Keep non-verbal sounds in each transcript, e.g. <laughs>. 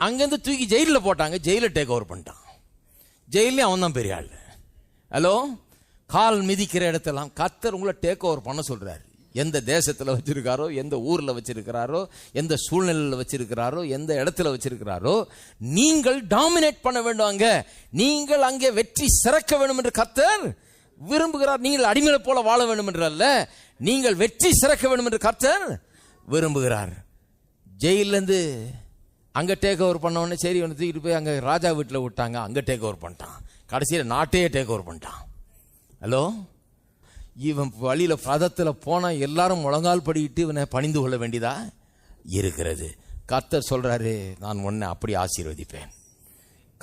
அங்கேருந்து தூக்கி ஜெயிலில் போட்டாங்க ஜெயிலில் டேக் ஓவர் பண்ணிட்டான். ஜெயிலே அவன் தான் பெரிய ஆள். ஹலோ கால் மிதிக்கிற இடத்தெல்லாம் கத்தர் உங்களை டேக் ஓவர் பண்ண சொல்கிறாரு எந்த தேசத்தில் வச்சுருக்காரோ எந்த ஊரில் வச்சுருக்கிறாரோ எந்த சூழ்நிலையில் வச்சுருக்கிறாரோ எந்த இடத்துல வச்சுருக்கிறாரோ நீங்கள் டாமினேட் பண்ண வேண்டும் அங்கே. நீங்கள் அங்கே வெற்றி சிறக்க வேண்டும் என்று கத்தர் விரும்புகிறார். நீங்கள் அடிமையை போல வாழ வேண்டும் என்று அல்ல நீங்கள் வெற்றி சிறக்க வேண்டும் என்று கத்தர் விரும்புகிறார். ஜெயிலேருந்து அங்கே டேக் ஓவர் பண்ண உடனே சரி ஒன்று தூக்கிட்டு போய் அங்கே ராஜா வீட்டில் விட்டாங்க. அங்கே டேக் ஓவர் பண்ணிட்டான். கடைசியில் நாட்டையே டேக் ஓவர் பண்ணிட்டான். ஹலோ இவன் வழியில் பதத்தில் போனால் எல்லாரும் முழங்கால் படிக்கிட்டு இவனை பணிந்து கொள்ள வேண்டியதா இருக்கிறது. கர்த்தர் சொல்கிறாரு நான் உன்னை அப்படி ஆசீர்வதிப்பேன்.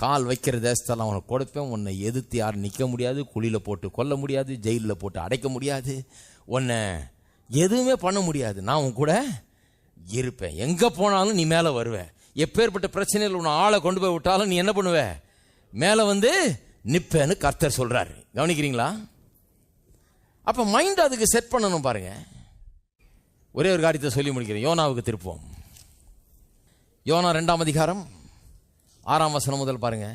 கால் வைக்கிற தேசத்தெல்லாம் அவனுக்கு கொடுப்பேன். உன்னை எதிர்த்து யாரும் நிற்க முடியாது. குழியில் போட்டு கொல்ல முடியாது. ஜெயிலில் போட்டு அடைக்க முடியாது. உன்னை எதுவுமே பண்ண முடியாது. நான் உன் கூட இருப்பேன். எங்கே போனாலும் நீ மேலே வருவ. எப்பேற்பட்ட பிரச்சனையில் உன்னை ஆளை கொண்டு போய் விட்டாலும் நீ என்ன பண்ணுவ? மேலே வந்து நிப்பேன்னு கர்த்தர் சொல்கிறாரு கவனிக்கிறீங்களா? அப்போ மைண்ட் அதுக்கு செட் பண்ணணும் பாருங்க. ஒரே ஒரு காரியத்தை சொல்லி முடிக்கிறேன். யோனாவுக்கு திருப்போம் யோனா ரெண்டாம் அதிகாரம் ஆறாம் வசனம் முதல் பாருங்க.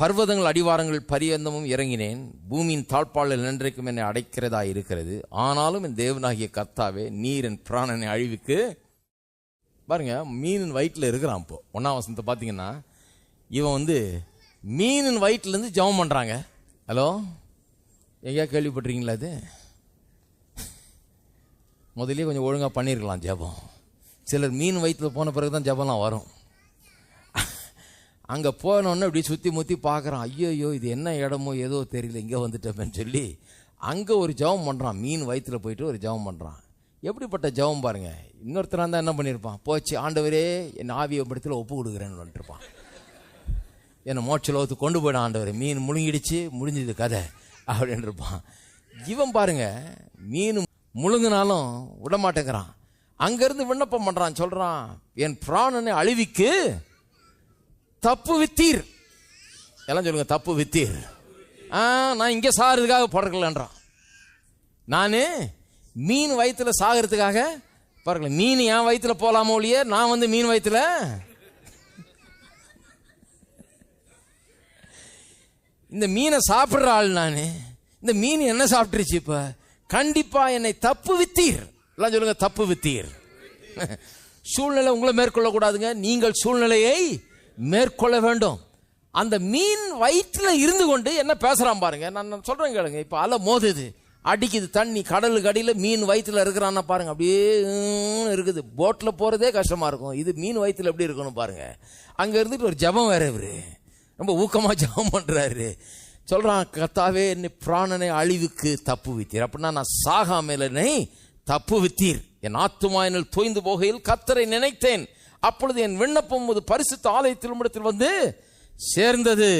பர்வதங்கள் அடிவாரங்கள் பரியந்தமும் இறங்கினேன். பூமியின் தாழ்பாளில் நின்றைக்கும் என்னை அடைக்கிறதா இருக்கிறது. ஆனாலும் என் தேவனாகிய கர்த்தாவே நீர் என் பிராணனை அழிவுக்கு பாருங்க மீனின் வயிற்றில் இருக்கிறான் இப்போ. ஒன்றாம் வசனத்தை பார்த்தீங்கன்னா இவன் வந்து மீனின் வயிற்றுலேருந்து ஜெபம் பண்ணுறாங்க ஹலோ? எங்கேயா கேள்விப்பட்டிருக்கீங்களா அது முதலே கொஞ்சம் ஒழுங்காக பண்ணியிருக்கலாம் ஜெபம். சிலர் மீன் வயிற்றில் போன பிறகு தான் ஜெபம்லாம் வரும். அங்கே போனோடனே இப்படி சுற்றி முற்றி பார்க்குறான். ஐயோ இது என்ன இடமோ ஏதோ தெரியல இங்கே வந்துட்டோமேன்னு சொல்லி அங்கே ஒரு ஜெபம் பண்ணுறான் மீன் வயிற்றுல போயிட்டு ஒரு ஜெபம் பண்ணுறான் எப்படிப்பட்ட ஜெபம் பாருங்க. இன்னொருத்தராக இருந்தால் என்ன பண்ணியிருப்பான் போச்சு ஆண்டவரே என் ஆவிய படத்தில் ஒப்பு கொடுக்குறேன்னு வந்துட்டுருப்பான் என்னை மோட்ச லோகத்துக்கு கொண்டு போயிடும் ஆண்டவர். மீன் முழுங்கிடுச்சு முடிஞ்சது கதை அப்படின்னு இருப்பான். இவன் பாருங்க மீன் முழுங்கினாலும் விட மாட்டேங்கிறான். அங்கேருந்து விண்ணப்பம் பண்ணுறான் சொல்கிறான் என் பிராணனை அழிவிக்கு தப்பு வித்தீர். எல்லாம் சொல்லுங்க தப்பு வித்தீர். ஆ நான் இங்கே சாகிறதுக்காக பிறக்கலன்றான் நான் மீன் வயிற்றுல சாகிறதுக்காக பிறக்கல மீன் என் வயிற்றுல போகலாமோ ஒழிய நான் வந்து மீன் வயிற்றுல இந்த மீனை சாப்பிட்ற ஆள் நான். இந்த மீன் என்ன சாப்பிட்டுருச்சு இப்போ? கண்டிப்பாக என்னை தப்பு வித்தீர். எல்லாம் சொல்லுங்க தப்பு வித்தீர். சூழ்நிலை உங்களை மேற்கொள்ளக்கூடாதுங்க. நீங்கள் சூழ்நிலையை மேற்கொள்ள வேண்டும். அந்த மீன் வயிற்றில் இருந்து கொண்டு என்ன பேசுகிறான் பாருங்க. நான் சொல்கிறேன் கேளுங்க. இப்போ அலை மோதுது. அடிக்குது தண்ணி கடலுக்கு அடியில் மீன் வயிற்றுல இருக்கிறான்னா பாருங்க அப்படியே இருக்குது. போட்டில் போகிறதே கஷ்டமா இருக்கும். இது மீன் வயிற்றுல எப்படி இருக்கணும் பாருங்க. அங்கே இருந்துட்டு ஒரு ஜெபம் வேற இவரு. ரொம்ப ஊக்கமாக <laughs> ஜெபம் பண்ணுறாரு சொல்கிறான் கத்தாவே என்னை பிராணனை அழிவுக்கு தப்பு வித்தீர். அப்படின்னா நான் சாகாமலனை தப்பு வித்தீர். என் ஆத்துமா என்னில் தோய்ந்து போகையில் கத்தரை நினைத்தேன். அப்பொழுது என் விண்ணப்பம் ஒரு பரிசுத்த ஆலயத்தில் உம்மிடத்தில் வந்து சேர்ந்தது.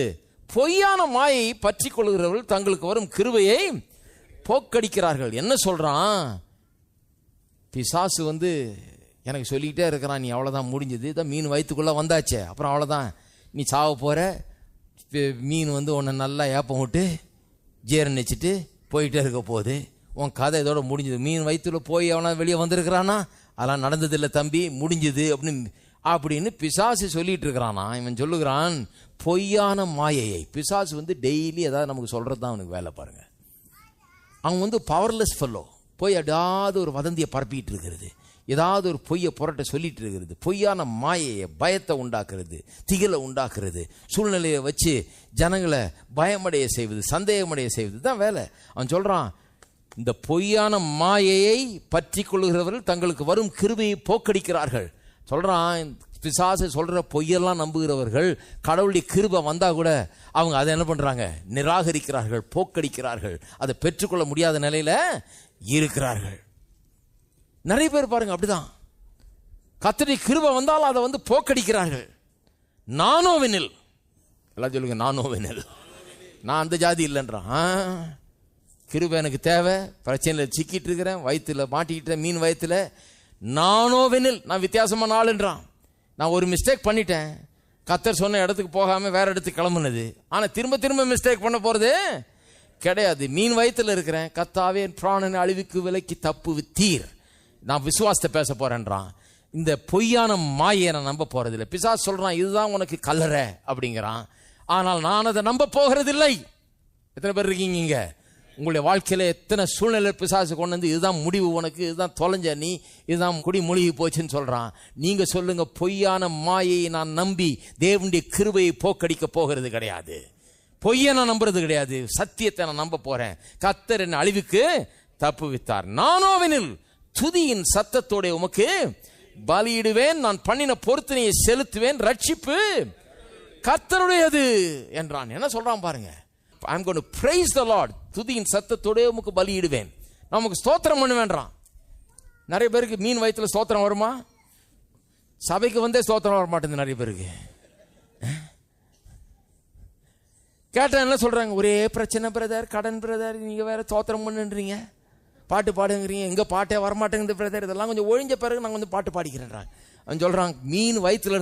பொய்யான மாயை பற்றி கொள்கிறவர்கள் தங்களுக்கு வரும் கிருவையை போக்கடிக்கிறார்கள். என்ன சொல்றான்? பிசாசு வந்து எனக்கு சொல்லிக்கிட்டே இருக்கிறான் நீ அவ்வளோதான் முடிஞ்சது. இதான் மீன் வயிற்றுக்குள்ளே வந்தாச்சே. அப்புறம் அவ்வளோதான் நீ சாவ போகிற மீன் வந்து உன்னை நல்லா ஏப்பம் விட்டு ஜீரணிச்சிட்டு போயிட்டே இருக்க போகுது. உன் கதை இதோட முடிஞ்சது. மீன் வயிற்றுல போய் அவனா வெளியே வந்திருக்கிறானா? அதெல்லாம் நடந்ததில்லை தம்பி. முடிஞ்சது அப்படின்னு அப்படின்னு பிசாசு சொல்லிட்டு இருக்கிறானா? இவன் சொல்லுகிறான் பொய்யான மாயையை. பிசாசு வந்து டெய்லி ஏதாவது நமக்கு சொல்கிறது தான் அவனுக்கு வேலை பாருங்கள் அவன் வந்து பவர்லெஸ் ஃபெல்லோ போய் ஏதாவது ஒரு வதந்தியை பரப்பிட்டு இருக்கிறது ஏதாவது ஒரு பொய்யை புரட்ட சொல்லிட்டு இருக்கிறது பொய்யான மாயையை பயத்தை உண்டாக்குறது திகிலை உண்டாக்குறது. சூழ்நிலையை வச்சு ஜனங்களை பயமடைய செய்வது சந்தேகமடைய செய்வது தான் வேலை. அவன் சொல்கிறான் இந்த பொய்யான மாயையை பற்றி கொள்கிறவர்கள் தங்களுக்கு வரும் கிருமையை போக்கடிக்கிறார்கள். சொல்கிறான் பிசாசு சொல்கிற பொய்யெல்லாம் நம்புகிறவர்கள் கடவுளுடைய கிருபை வந்தால் கூட அவங்க அதை என்ன பண்ணுறாங்க நிராகரிக்கிறார்கள் போக்கடிக்கிறார்கள். அதை பெற்றுக்கொள்ள முடியாத நிலையில் இருக்கிறார்கள். நிறைய பேர் பாருங்கள் அப்படிதான். கத்தடி கிருபை வந்தாலும் அதை வந்து போக்கடிக்கிறார்கள். நானோவெனில். எல்லாம் சொல்லுங்க நானோவெனில். நான் அந்த ஜாதி இல்லைன்றான். கிருபை எனக்கு தேவை பிரச்சனையில் சிக்கிட்டு இருக்கிறேன் வயிற்றில் மாட்டிக்கிட்டேன் மீன் வயிற்றுல நானோவெனில். நான் வித்தியாசமான ஆளுன்றான். நான் ஒரு மிஸ்டேக் பண்ணிட்டேன். கத்தர் சொன்ன இடத்துக்கு போகாமல் வேற இடத்துக்கு கிளம்புனது. ஆனால் திரும்ப திரும்ப மிஸ்டேக் பண்ண போகிறது கிடையாது. மீன் வயிற்றுல இருக்கிறேன். கத்தாவே பிராணன் அழிவுக்கு விலைக்கு தப்பு வித்தீர் நான் விசுவாசத்தை பேச போகிறேன்றான் இந்த பொய்யான மாயை நான் நம்ப போகிறதில்லை பிசா சொல்கிறான் இதுதான் உனக்கு கல்லறை அப்படிங்கிறான். ஆனால் நான் அதை நம்ப போகிறதில்லை. எத்தனை பேர் இருக்கீங்க இங்கே? உங்களுடைய வாழ்க்கையில் எத்தனை சூழ்நிலை பிசாசு கொண்டு வந்து இதுதான் முடிவு உனக்கு இதுதான் தொலைஞ்ச நீ இதுதான் குடி மூழ்கி போச்சுன்னு சொல்கிறான் நீங்கள் சொல்லுங்கள் பொய்யான மாயையை நான் நம்பி தேவனுடைய கிருபையை போக்கடிக்க போகிறது கிடையாது. பொய்யை நான் நம்புறது கிடையாது. சத்தியத்தை நான் நம்ப போகிறேன் கத்தர் என் அழிவுக்கு தப்புவித்தார். நானோவெனில் துதியின் சத்தத்தோட உமக்கு பலியிடுவேன். நான் பண்ணின பொருத்தனையை செலுத்துவேன். ரட்சிப்பு கத்தருடையது என்றான். என்ன சொல்கிறான் பாருங்க. I'm going to praise the Lord துதியின் சத்தத்தோடே உமக்கு பலியிடுவேன். நமக்கு ஸ்தோத்திரம் வேண்டாம் நிறைய பேருக்கு மீன் வயித்துல ஸ்தோத்திரம் வருமா? சபைக்கு வந்தே ஸ்தோத்திரம் வர மாட்டேங்குது நிறைய பேருக்கு. கேட்டா என்ன சொல்றாங்க? ஒரே பிரச்சனை பிரதர் கடன் பிரதர் நீங்க வேற ஸ்தோத்திரம் பண்ணுன்றீங்க. பாட்டு பாடுங்கிறீங்க. எங்க பாட்டே வரமாட்டேங்குது பிரதர். இதெல்லாம் கொஞ்சம் ஒழிஞ்ச பிறகு நாங்கள் வந்து பாட்டு பாடிக்கிறேன்றாங்க. அவன் சொல்கிறான் மீன் வயித்துல இருந்து